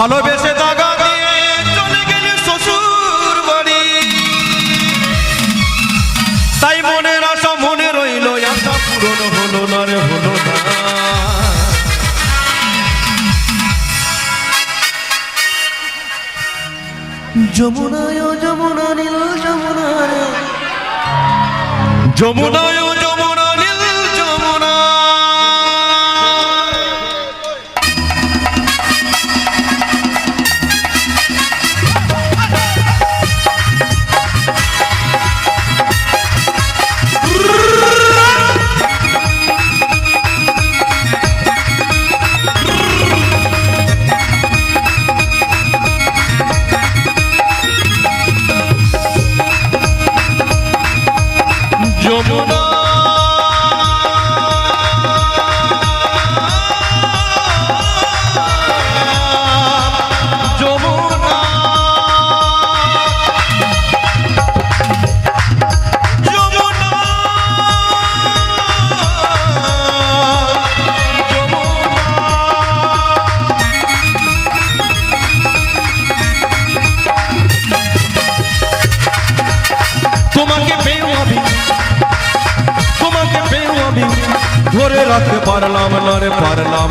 ভালোবেসে দাগা দিয়ে চলে গেলে শ্বশুর বাড়ি। তাই মনের আশা মনে রইল আশা পূরণ হলো না রে হলো না। যমুনায় যমুনা নীল যমুনা যমুনায় রাখতে পারলাম না রে পারলাম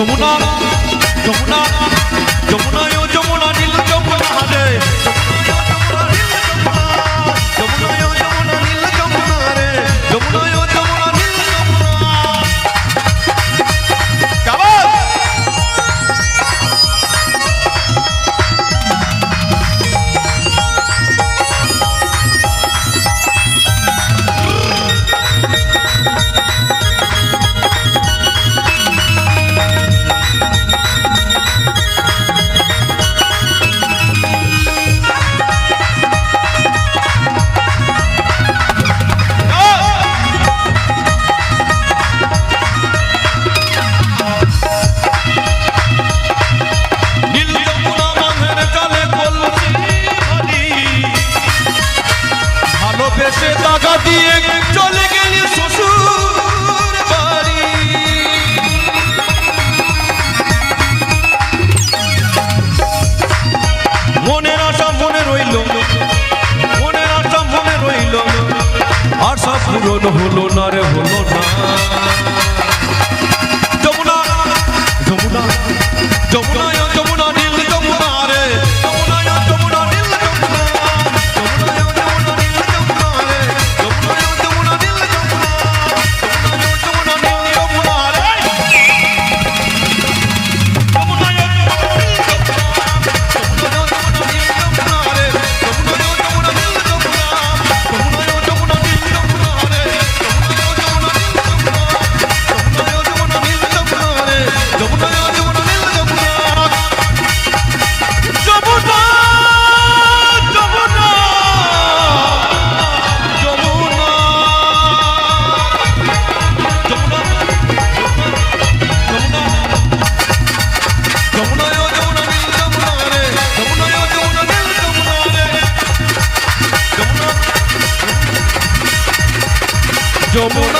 যমুনা যমুনা যমুনা যমুনা নীল যমুনা রে ভালোবেসে টাকা দিয়ে চলে গেলি শ্বশুর বাড়ি। মনের আশা মনে রইল, মনের আশা মনে রইল। আশা পূরণ হলো না রে, হলো না। যমুনা যমুনা যমুনা যমুনা